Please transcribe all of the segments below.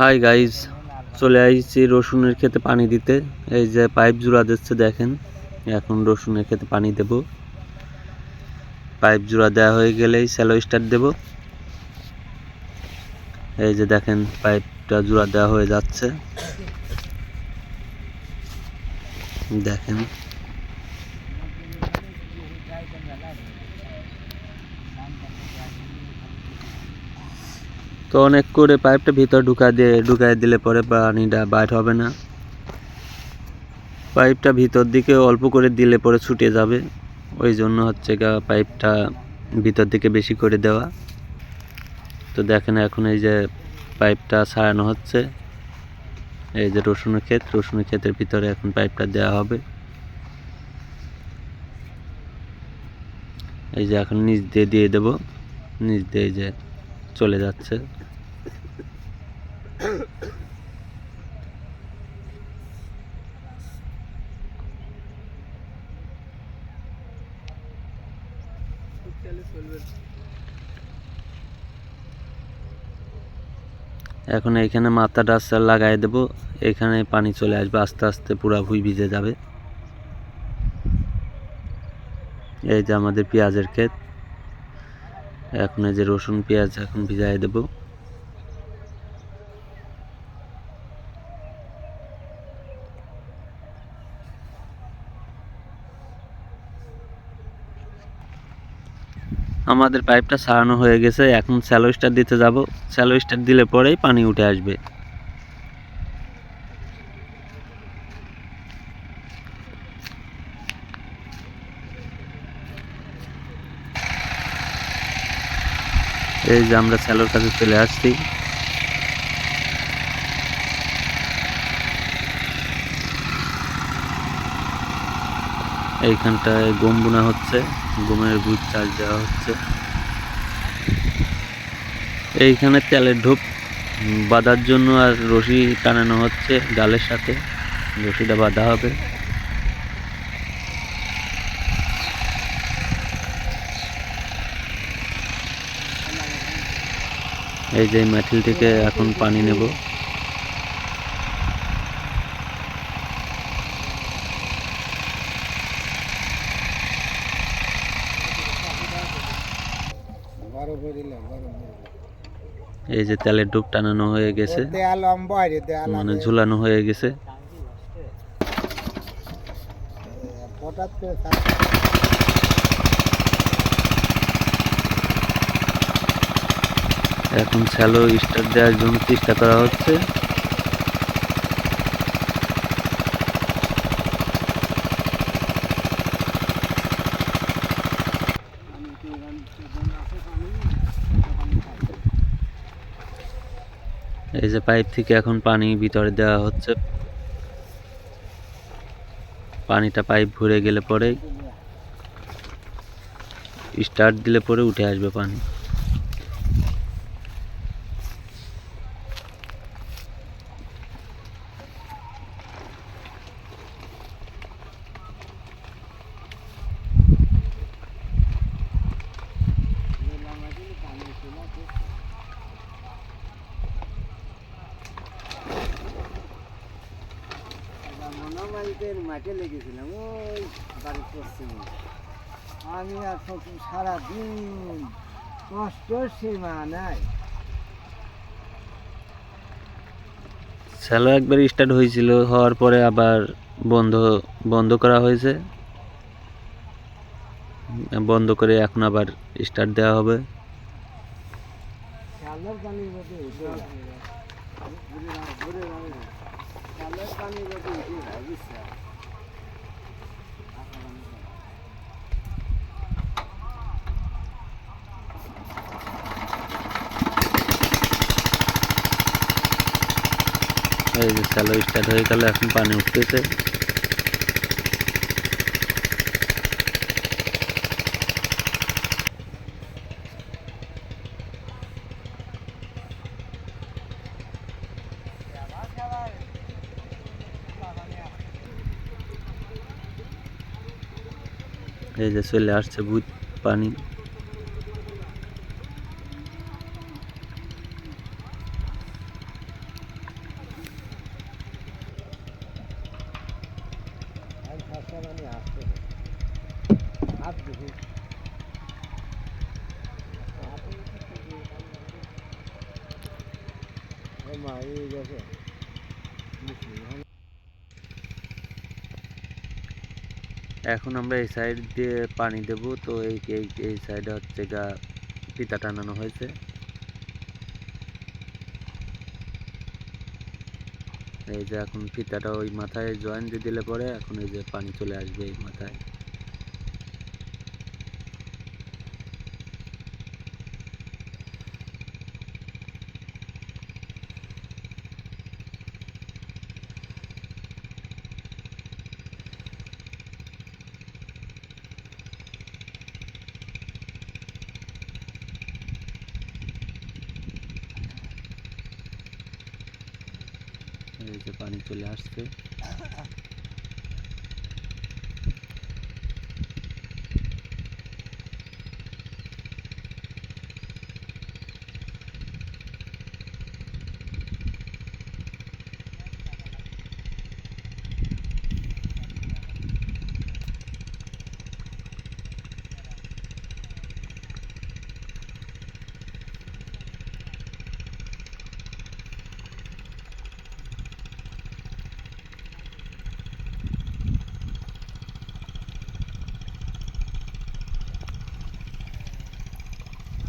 Hi guys চলে আসছি রসুনের ক্ষেতে পানি দিতে। এই যে পাইপ জোড়া দিচ্ছে দেখেন, এখন রসুনের ক্ষেতে পানি দেব। পাইপ জোড়া দেওয়া হয়ে গেলেই স্যালো স্টার্ট দেব। এই যে দেখেন, পাইপটা জোড়া দেওয়া হয়ে যাচ্ছে। দেখেন। তো অনেক করে পাইপটা ভিতর ঢুকা দিয়ে, ঢুকাই দিলে পরে পানিটা বাইর হবে না। পাইপটা ভিতর দিকে অল্প করে দিলে পরে ছুটে যাবে। ওই জন্য হচ্ছে গা পাইপটা ভিতর দিকে বেশি করে দেওয়া। তো দেখেন এখন এই যে পাইপটা সারানো হচ্ছে। এই যে রসুনের ক্ষেত রসুনের ক্ষেতের ভিতরে এখন পাইপটা দেওয়া হবে। এই যে এখন নিচ দিয়ে দিয়ে দেবো। নিচ দিয়ে যে চলে যাচ্ছে। এখন এইখানে মাথাটা লাগাই দেব। এখানে পানি চলে আসবে, আস্তে আস্তে পুরা ভুই ভিজে যাবে। এই যে আমাদের পেঁয়াজের ক্ষেত। এখন এই যে রসুন পেঁয়াজ এখন ভিজাই দেব। আমাদের পাইপটা সারানো হয়ে গেছে, এখন স্যালো স্টার দিতে যাব। স্যালো স্টার দিলে পরেই পানি উঠে আসবে। এই যে আমরা স্যালোর কাছে চলে আসছি। এইখানটায় গম বোনা হচ্ছে, গমের ভুট চাষ দেওয়া হচ্ছে। এইখানে তেলের ঢোপ বাঁধার জন্য আর রশি টানানো হচ্ছে ডালের সাথে, রশিটা বাঁধা হবে। এই যে ম্যাঠিল থেকে এখন পানি নেব। এই যে তেলের ডুব টানানো হয়ে গেছে। মানে ঝুলানো হয়ে গেছে। হঠাৎ করে এখন স্যালো স্টার দেওয়ার জন্য চেষ্টা করা হচ্ছে এই যে পাইপ থেকে এখন পানি ভিতরে দেওয়া হচ্ছে। পানিটা পাইপ ভরে গেলে পরে স্টার্ট দিলে পরে উঠে আসবে পানি। মনোমাইদের মাঠে লেগেছিলাম ওই বাড়ির পশ্চিমে। আমি আর শ্বশুর সারাদিন কষ্ট সীমা নাই। শ্যালো একবার স্টার্ট হয়েছিল হওয়ার পরে আবার বন্ধ বন্ধ করা হয়েছে। বন্ধ করে এখন আবার স্টার্ট দেওয়া হবে। পানির মধ্যে উঠে যায়। চালের পানির মধ্যে উঠে যায়, বুঝছ? এই যে শ্যালো স্টার্ট হয়ে গেল এখন পানি উঠতেছে। এই যে চলে আসছে ভূত পানি। এখন আমরা এই সাইড দিয়ে পানি দেব। তো এই এই সাইডে হচ্ছে গা ফিতা টানানো হয়েছে। এই যে এখন ফিতাটা ওই মাথায় জয়েন্ট দিয়ে দিলে পরে এখন এই যে পানি চলে আসবে এই মাথায়। এই যে পানি চলে আসছে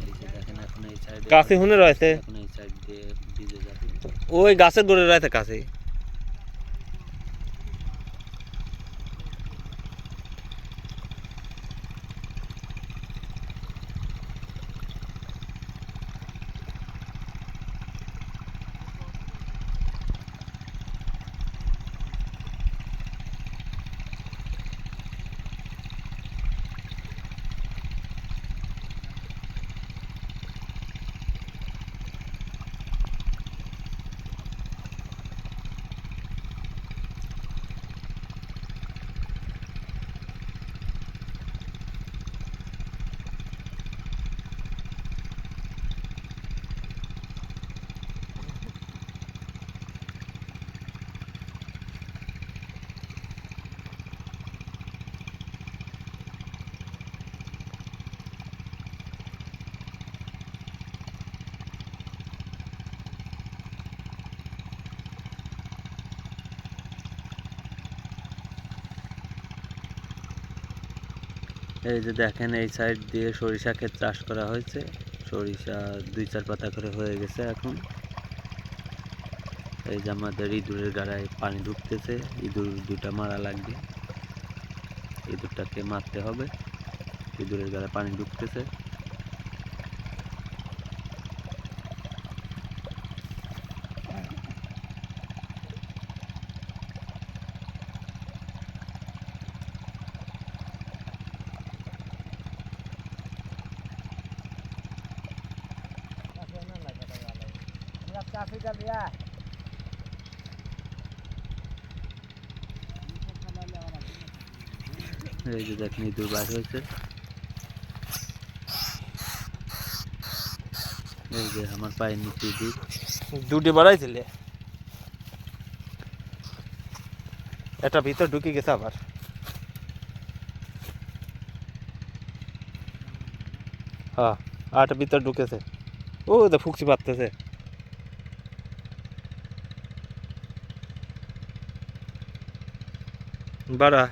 এই যে কাছে হুনে রয়েছে। ওই গাছের গোড়ে রয়েছে কাছে এই যে দেখেন, এই সাইড দিয়ে সরিষা ক্ষেত চাষ করা হয়েছে। সরিষা দুই চার পাতা করে হয়ে গেছে এখন। এই যে আমাদের ইঁদুরের গাড়ায় পানি ঢুকতেছে, ইঁদুর দুটা মারা লাগবে। ইঁদুরটাকে মারতে হবে। ইঁদুরের গাড়ায় পানি ঢুকতেছে। চাষি কালিয়া এই যে দেখেন ইঁদুর বার হয়েছে এই যে আমার পায়ের নিচে ইঁদুর দুটি বাড়াইছিলে একটা ভিতর ঢুকে গেছে আবার হ্যাঁ আরেকটা ভিতর ঢুকেছে ও তো ফুকছি পারতেছে বাড়া।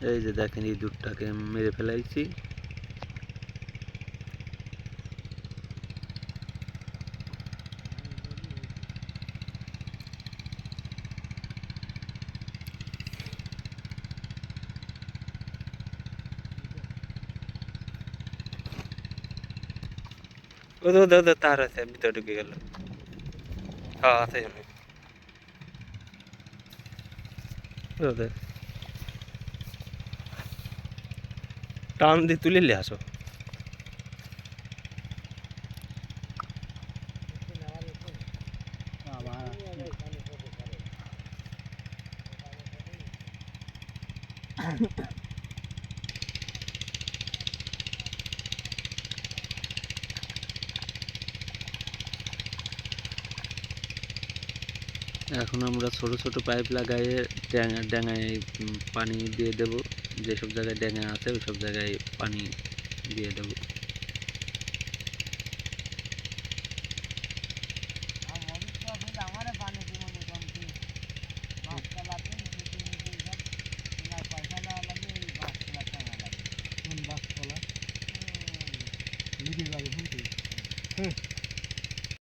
এই যে দেখেন ইঁদুরটাকে মেরে ফেলাইছি। ও তো তো তো তার আছে ভিতরে ঢুকে গেল। হ্যাঁ আছে দাদা টান দিয়ে তুলে নিয়ে আসো Thank you. এখন আমরা ছোট ছোট পাইপ লাগাইয়ে ড্যাঙা ড্যাঙায় পানি দিয়ে দেব। যেসব জায়গায় ড্যাঙা আছে, ওইসব জায়গায় পানি দিয়ে দেব।